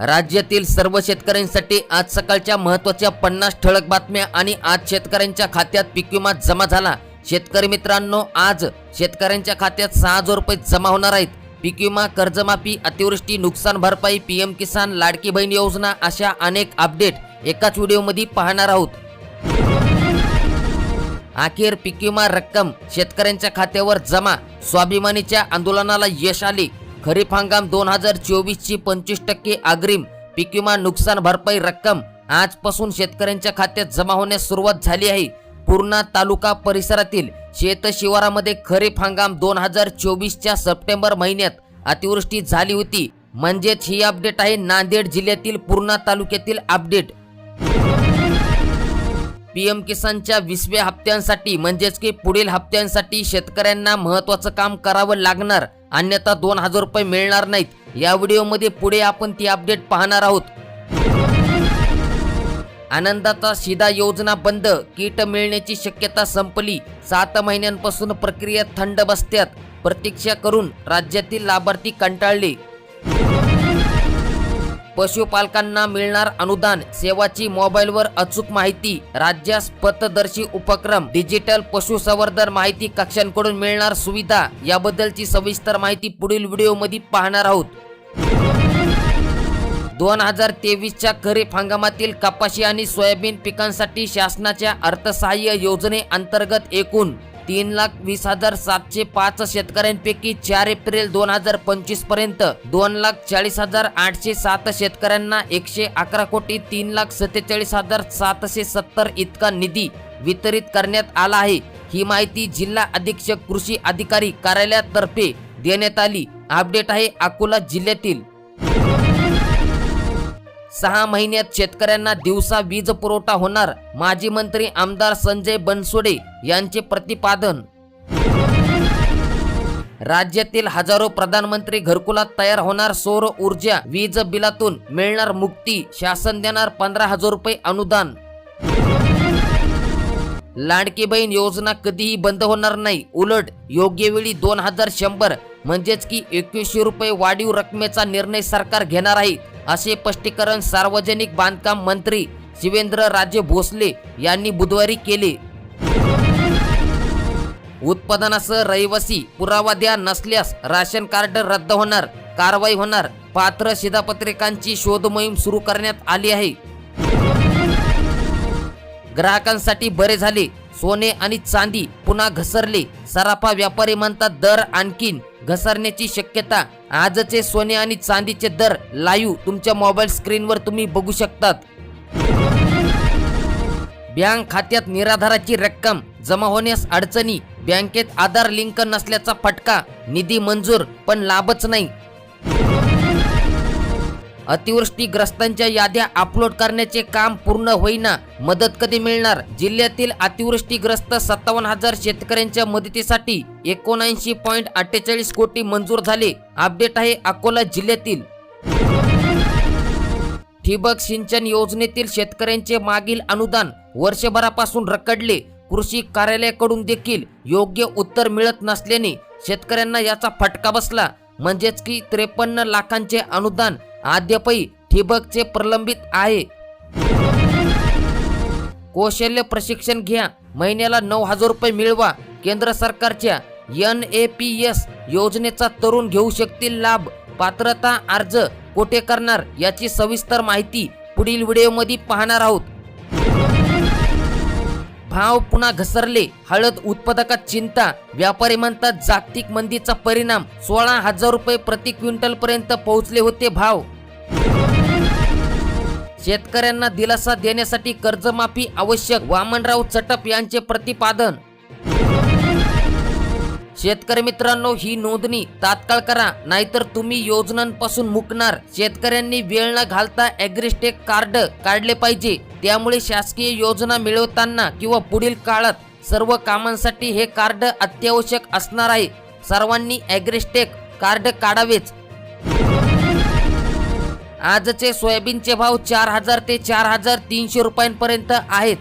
राज्यातील सर्व शेतकऱ्यांसाठी आज सकाळच्या महत्त्वाच्या पन्नास ठळक बातम्या आणि आज शेतकऱ्यांच्या खात्यात पीक विमा जमा झाला. शेतकरी मित्रांनो आज शेतकऱ्यांच्या खात्यात सहा हजार रुपये जमा होणार आहेत. पीक विमा कर्जमाफी अतिवृष्टी नुकसान भरपाई पीएम किसान लाडकी बहीण योजना अशा अनेक अपडेट एकाच व्हिडिओमध्ये पाहणार आहोत. अखेर पीक विमा रक्कम शेतकऱ्यांच्या खात्यावर जमा. स्वाभिमानीच्या आंदोलनाला यश आले. खरीप हंगाम दोन हजार चोवीसची पंचवीस टक्के अग्रिम पीक विमा नुकसान भरपाई रक्कम आजपासून शेतकऱ्यांच्या खात्यात जमा होण्यास सुरुवात झाली आहे. पूर्णा तालुका परिसरातील शेतशिवारामध्ये खरीप हंगाम दोन हजार चोवीसच्या सप्टेंबर महिन्यात अतिवृष्टी झाली होती. म्हणजेच ही अपडेट आहे नांदेड जिल्ह्यातील पूर्णा तालुक्यातील अपडेट. पीएम किसानच्या वीसव्या हप्त्यांसाठी म्हणजेच की पुढील हप्त्यांसाठी शेतकऱ्यांना महत्वाचं काम करावं लागणार. अन्यथा दोन हजार रुपये मिळणार नाहीत. या व्हिडिओमध्ये पुढे आपण ती अपडेट पाहणार आहोत. आनंदाचा शिदा योजना बंद. किट मिळण्याची शक्यता संपली. सात महिन्यांपासून प्रक्रिया थंड बसत्यात. प्रतीक्षा करून राज्यातील लाभार्थी कंटाळले. पशुपालकांना मिळणार अनुदान सेवाची मोबाईलवर अचूक माहिती राज्यास पथदर्शी उपक्रम डिजिटल पशुसंवर्धन माहिती कक्षांकडून मिळणार सुविधा याबद्दलची सविस्तर माहिती पुढील व्हिडिओमध्ये पाहणार आहोत. दोन हजार तेवीसच्या खरीप हंगामातील कपाशी आणि सोयाबीन पिकांसाठी शासनाच्या अर्थसहाय्य योजनेअंतर्गत एकूण तीन लाख वीस हजार सातशे पाच शेतकऱ्यांपैकी चार एप्रिल दोन हजार पंचवीसपर्यंत दोन लाख चाळीस हजार आठशे सात शेतकऱ्यांना एकशे अकरा कोटी तीन लाख सत्तेचाळीस हजार सातशे सत्तर इतका निधी वितरित करण्यात आला आहे. ही माहिती जिल्हा अधीक्षक कृषी अधिकारी कार्यालयातर्फे देण्यात आली. अपडेट आहे अकोला जिल्ह्यातील. सहा महिन्यात शेतकऱ्यांना दिवसा वीज पुरवठा होणार माजी मंत्री आमदार संजय बनसोडे यांचे प्रतिपादन. राज्यातील हजारो प्रधानमंत्री घरकुलात तयार होणार सौर ऊर्जा वीज बिलातून मिळणार मुक्ती शासन देणार पंधरा हजार रुपये अनुदान. लाडकी बहीण योजना कधीही बंद होणार नाही. उलट योग्य वेळी दोन हजार शंभर म्हणजेच की एकवीसशे रुपये वाढीव रकमेचा निर्णय सरकार घेणार आहे असे स्पष्टीकरण सार्वजनिक बांधकाम मंत्री शिवेंद्र राजे भोसले यांनी बुधवारी केले. उत्पादनासह रहिवासी पुरावा द्या नसल्यास राशन कार्ड रद्द होणार कारवाई होणार पात्र शिधापत्रिकांची शोध मोहीम सुरू करण्यात आली आहे. ग्राहकांसाठी बरे झाले. सोने आणि चांदी पुन्हा घसरले. सराफा व्यापारी म्हणतात दर आणखीन घसरण्याची शक्यता. आजचे सोने आणि चांदीचे दर लाईव्ह तुमच्या मोबाईल स्क्रीनवर तुम्ही बघू शकतात. बँक खात्यात निराधाराची रक्कम जमा होण्यास अडचणी. बँकेत आधार लिंक नसल्याचा फटका. निधी मंजूर पण लाभच नाही. अतिवृष्टीग्रस्तांच्या याद्या अपलोड करण्याचे काम पूर्ण होईना मदत कधी मिळणार? जिल्ह्यातील अतिवृष्टीग्रस्त सत्तावन्न हजार शेतकऱ्यांच्या मदतीसाठी एकोणऐंशी पॉईंट अठ्ठेचाळीस कोटी मंजूर झाले. अपडेट आहे अकोला जिल्ह्यातील. ठिबक सिंचन योजनेतील शेतकऱ्यांचे मागील अनुदान वर्षभरापासून रखडले. कृषी कार्यालयाकडून देखील योग्य उत्तर मिळत नसल्याने शेतकऱ्यांना याचा फटका बसला. म्हणजेच की त्रेपन्न लाखांचे अनुदान अद्यापही ठिबकचे प्रलंबित आहे. कौशल्य प्रशिक्षण घ्या. महिन्याला नऊ हजार रुपये मिळवा. केंद्र सरकारच्या एन ए पी एस योजनेचा तरुण घेऊ शकतील लाभ. पात्रता अर्ज कोठे करणार याची सविस्तर माहिती पुढील व्हिडिओमध्ये पाहणार आहोत. भाव पुन्हा घसरले. हळद उत्पादकात चिंता. व्यापारी म्हणतात जागतिक मंदीचा परिणाम. सोळा हजार रुपये प्रति क्विंटल पर्यंत पोहोचले होते भाव. शेतकऱ्यांना दिलासा देण्यासाठी कर्जमाफी आवश्यक. वामनराव चटप यांचे प्रतिपादन. शेतकरी मित्रांनो ही नोंदणी तात्काळ करा नाहीतर तुम्ही योजनांपासून मुकणार. शेतकऱ्यांनी वेळ न घालता ॲग्रिस्टेक कार्ड काढले पाहिजे. त्यामुळे शासकीय योजना मिळवताना किंवा पुढील काळात सर्व कामांसाठी हे कार्ड अत्यावश्यक असणार आहे. सर्वांनी ॲग्रिस्टेक कार्ड काढावेच. आजचे सोयाबीनचे भाव चार हजार ते चार हजार तीनशे रुपयांपर्यंत आहेत.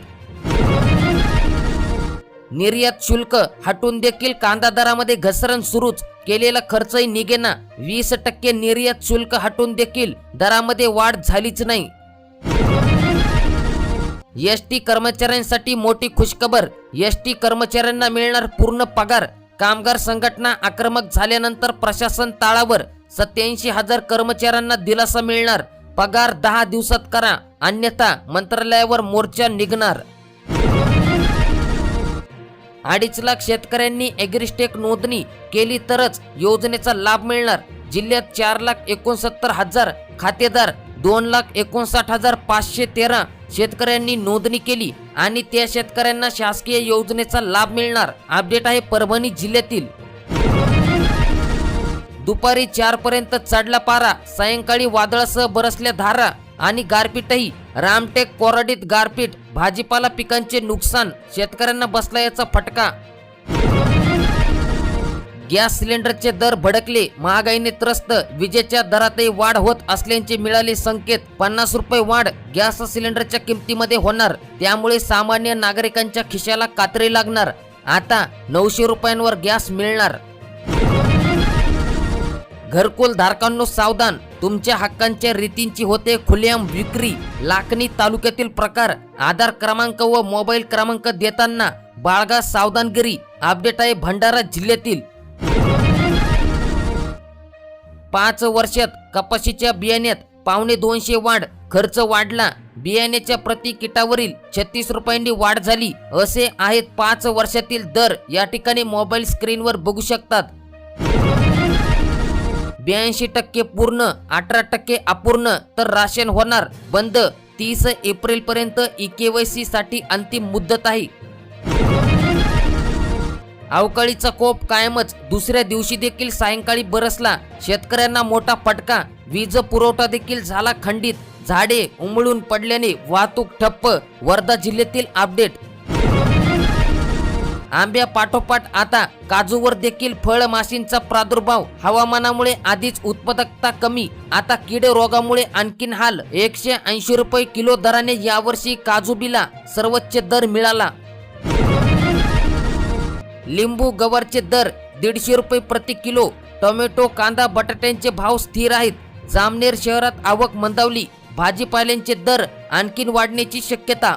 निर्यात शुल्क हटून देखील कांदा दरामध्ये घसरण सुरूच. केलेला खर्चही निघेना. वीस टक्के निर्यात शुल्क हटून देखील दरामध्ये वाढ झालीच नाही. एस टी कर्मचाऱ्यांसाठी मोठी खुशखबर. एस टी कर्मचाऱ्यांना मिळणार पूर्ण पगार. कामगार संघटना आक्रमक झाल्यानंतर प्रशासन ताळावर सत्याऐंशी हजार कर्मचाऱ्यांना दिलासा मिळणार. पगार दहा दिवसात करा अन्यथा मंत्रालयावर मोर्चा निघणार. अडीच लाख शेतकऱ्यांनी एग्रिस्टेक नोंदणी केली तरच योजनेचा लाभ मिळणार. जिल्ह्यात चार लाख एकोणसत्तर हजार खातेदार दोन लाख एकोणसाठ हजार पाचशे तेरा शेतकऱ्यांनी नोंदणी केली आणि त्या शेतकऱ्यांना शासकीय योजनेचा लाभ मिळणार. अपडेट आहे परभणी जिल्ह्यातील. दुपारी चार पर्यंत चढला पारा सायंकाळी वादळासह बरसल्या धारा आणि गारपीटही. रामटेक कोरडीत गारपीट भाजीपाला पिकांचे नुकसान शेतकऱ्यांना बसला याचा फटका. गॅस सिलेंडरचे दर भडकले महागाईने त्रस्त विजेच्या दरातही वाढ होत असल्याचे मिळाले संकेत. पन्नास रुपये वाढ गॅस सिलेंडरच्या किमतीमध्ये होणार त्यामुळे सामान्य नागरिकांच्या खिशाला कात्री लागणार. आता नऊशे रुपयांवर गॅस मिळणार. घरकुल धारकांनो सावधान तुमच्या हक्कांच्या रीतींची होते खुलेआम विक्री. लाखनी तालुक्यातील प्रकार आधार क्रमांक व मोबाईल क्रमांक देताना बाळगा सावधानगिरी. अपडेट आहे भंडारा जिल्ह्यातील. पाच वर्षात कपाशीच्या बियाण्यात पावणे दोनशे वाढ खर्च वाढला. बियाण्याच्या प्रति किटावरील छत्तीस रुपयांनी वाढ झाली. असे आहेत पाच वर्षातील दर. या ठिकाणी मोबाईल स्क्रीनवर बघू शकतात. ब्याऐंशी टक्के पूर्ण अठरा टक्के अपूर्ण. तर राशन होणार बंद. तीस एप्रिल पर्यंत ई साठी अंतिम मुदत आहे. अवकाळीचा कोप कायमच. दुसऱ्या दिवशी देखील सायंकाळी बरसला. शेतकऱ्यांना मोठा फटका. वीज पुरवठा देखील झाला खंडित. झाडे उमळून पडल्याने वाहतूक ठप्प. वर्धा जिल्ह्यातील अपडेट. आंब्या पाठोपाठ आता. काजूवर देखील फळ माशींचा प्रादुर्भाव. हवामानामुळे आधीच उत्पादकता कमी. आता कीड रोगामुळे आणखीन हाल. एकशे ऐंशी रुपये किलो दराने यावर्षी काजूबीला सर्वोच्च दर मिळाला. लिंबू गवारचे दर दीडशे रुपये प्रति किलो टोमॅटो कांदा बटाट्यांचे भाव स्थिर आहेत. जामनेर शहरात आवक मंदावली भाजीपाल्यांचे दर आणखीन वाढण्याची शक्यता.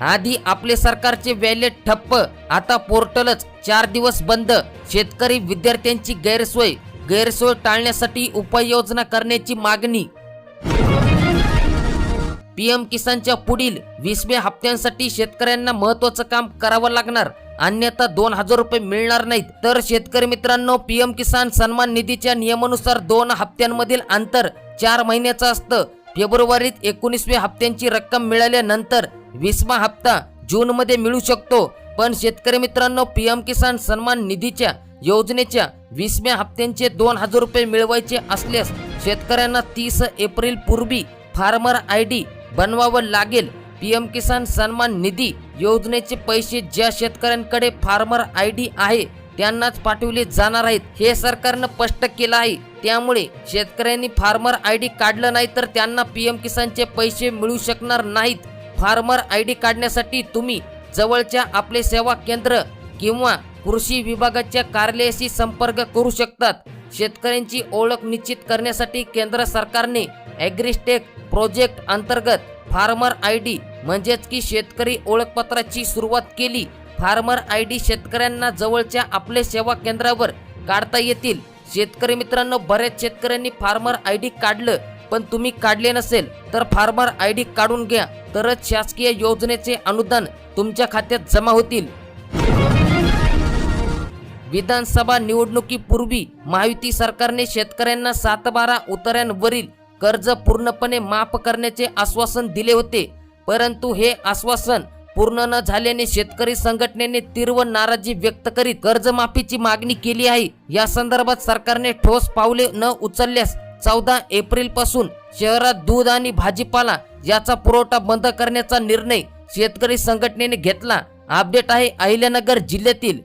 आधी आपले सरकारचे वॅलेट ठप्प आता पोर्टलच चार दिवस बंद. शेतकरी विद्यार्थ्यांची गैरसोय गैरसोय टाळण्यासाठी उपाययोजना करण्याची मागणी. पीएम किसानच्या पुढील वीसव्या हप्त्यांसाठी शेतकऱ्यांना महत्वाचं काम करावं लागणार. अन्यथा दोन हजार रुपये मिळणार नाहीत. तर शेतकरी मित्रांनो पीएम किसान सन्मान निधीच्या नियमानुसार दोन हप्त्यांमधील अंतर चार महिन्याचं असतं. फेब्रुवारीत एकोणीसव्या हप्त्यांची रक्कम मिळाल्यानंतर वीसवा हप्ता जून मध्ये मिळू शकतो. पण शेतकरी मित्रांनो पीएम किसान सन्मान निधीच्या योजनेच्या वीसव्या हप्त्यांचे दोन हजार रुपये मिळवायचे असल्यास शेतकऱ्यांना तीस एप्रिल पूर्वी फार्मर आय डी बनवावं लागेल. पीएम किसान सन्मान निधी योजनेचे पैसे ज्या शेतकऱ्यांकडे फार्मर आय डी आहे त्यांनाच पाठवले जाणार आहेत. हे सरकारनं स्पष्ट केलं आहे. त्यामुळे शेतकऱ्यांनी फार्मर आय डी काढलं नाही तर त्यांना पीएम किसानचे पैसे मिळू शकणार नाहीत. फार्मर आय डी काढण्यासाठी तुम्ही जवळच्या आपले सेवा केंद्र किंवा कृषी विभागाच्या कार्यालयाशी संपर्क करू शकतात. शेतकऱ्यांची ओळख निश्चित करण्यासाठी केंद्र सरकारने ॲग्रिस्टेक प्रोजेक्ट अंतर्गत फार्मर आय डी म्हणजेच की शेतकरी ओळखपत्राची सुरुवात केली. फार्मर आय डी शेतकऱ्यांना जवळच्या आपले सेवा केंद्रावर काढता येतील. शेतकरी मित्रांनो बऱ्याच शेतकऱ्यांनी फार्मर आय डी काढलं पण तुम्ही काढले नसेल तर फार्मर आय डी काढून घ्या. तरच शासकीय योजनेचे अनुदान तुमच्या खात्यात जमा होतील. विधानसभा निवडणुकीपूर्वी महायुती सरकारने शेतकऱ्यांना सातबारा उतऱ्यांवरील कर्ज पूर्णपणे माफ करण्याचे आश्वासन दिले होते. परंतु हे आश्वासन पूर्ण न झाल्याने शेतकरी संघटनेने तीव्र नाराजी व्यक्त करीत कर्जमाफीची मागणी केली आहे. या संदर्भात सरकारने ठोस पावले न उचलल्यास चौदा एप्रिलपासून शहरात दूध आणि भाजीपाला याचा पुरवठा बंद करण्याचा निर्णय शेतकरी संघटनेने घेतला. अपडेट आहे अहिल्यानगर जिल्ह्यातील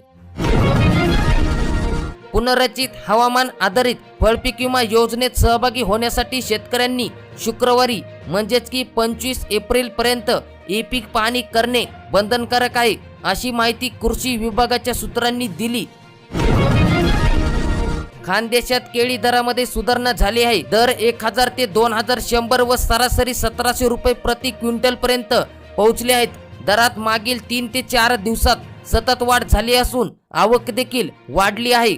पुनर्रचित हवामान आधारित फळपीक विमा योजनेत सहभागी होण्यासाठी शेतकऱ्यांनी शुक्रवारी म्हणजेच की पंचवीस एप्रिल पर्यंत ई पीक पाहणी करणे बंधनकारक आहे अशी माहिती कृषी विभागाच्या सूत्रांनी दिली. खानदेशात केळी दरामध्ये सुधारणा झाली आहे. दर एक हजार ते दोन हजार शंभर व सरासरी सतराशे रुपये प्रति क्विंटल पर्यंत पोहोचले आहेत. दरात मागील तीन ते चार दिवसात सतत वाढ झाली असून आवक देखील वाढली आहे.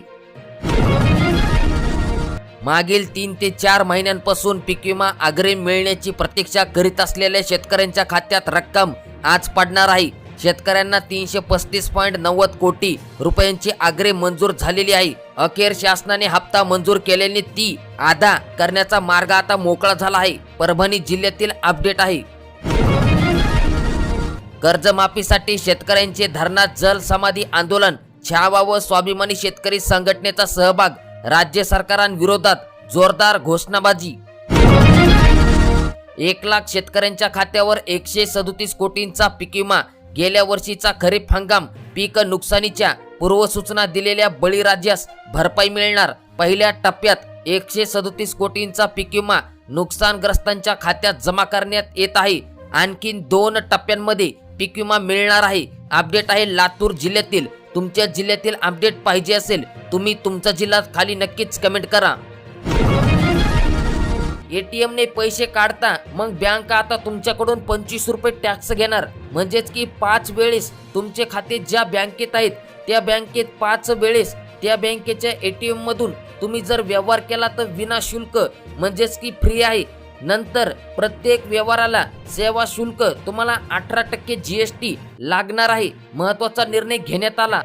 मागील तीन ते चार महिन्यांपासून पीक विमा अग्रिम मिळण्याची प्रतीक्षा करीत असलेल्या शेतकऱ्यांच्या खात्यात रक्कम आज पडणार आहे. शेतकऱ्यांना तीनशे पस्तीस पॉईंट नव्वद कोटी रुपयांची अग्रिम मंजूर झालेली आहे. अखेर शासनाने हप्ता मंजूर केल्याने ती आधा करण्याचा मार्ग आता मोकळा झाला आहे. परभणी जिल्ह्यातील अपडेट आहे. कर्जमाफीसाठी शेतकऱ्यांचे धरणात जल समाधी आंदोलन छावा व स्वाभिमानी शेतकरी संघटनेचा सहभाग राज्य सरकारांविरोधात जोरदार घोषणाबाजी. एक लाख शेतकऱ्यांच्या खात्यावर एकशे सदोतीस कोटींचा पीक विमा गेल्या वर्षीचा खरीप हंगाम. पीक नुकसानीच्या पूर्वसूचना दिलेल्या बळीराज्यास भरपाई मिळणार. पहिल्या टप्प्यात एकशे सदोतीस कोटींचा पीक विमा नुकसानग्रस्तांच्या खात्यात जमा करण्यात येत आहे. आणखीन दोन टप्प्यांमध्ये पीक विमा मिळणार आहे. अपडेट आहे लातूर जिल्ह्यातील तुमच्या जिल्ह्यातील अपडेट पाहिजे असेल तुम्ही तुमचा जिल्हा खाली नक्कीच कमेंट करा. एटीएम ने पैसे काढता मग बँक आता तुमच्याकडून पंचवीस रुपये टॅक्स घेणार. म्हणजेच की पाच वेळेस तुमचे खाते ज्या बँकेत आहेत त्या बँकेत पाच वेळेस त्या बँकेच्या एटीएम मधून तुम्ही जर व्यवहार केला तर विनाशुल्क म्हणजेच की फ्री आहे. नंतर प्रत्येक व्यवहाराला सेवा शुल्क तुम्हाला अठरा टक्के जीएसटी लागणार आहे. महत्त्वाचा निर्णय घेण्यात आला.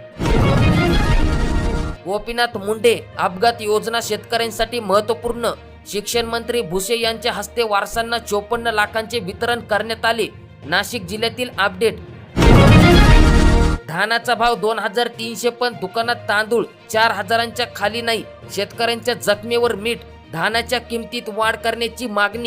गोपीनाथ मुंडे अपघात योजना शेतकऱ्यांसाठी महत्त्वपूर्ण शिक्षण मंत्री भुसे यांच्या हस्ते वारसांना चोपन्न लाखांचे वितरण करण्यात आले. नाशिक जिल्ह्यातील अपडेट. धानाचा भाव दोन हजार तीनशे पण दुकानात तांदूळ चार हजारांच्या खाली नाही. शेतकऱ्यांच्या जखमेवर मीठ. धानाच्या किमतीत वाढ करण्याची मागणी.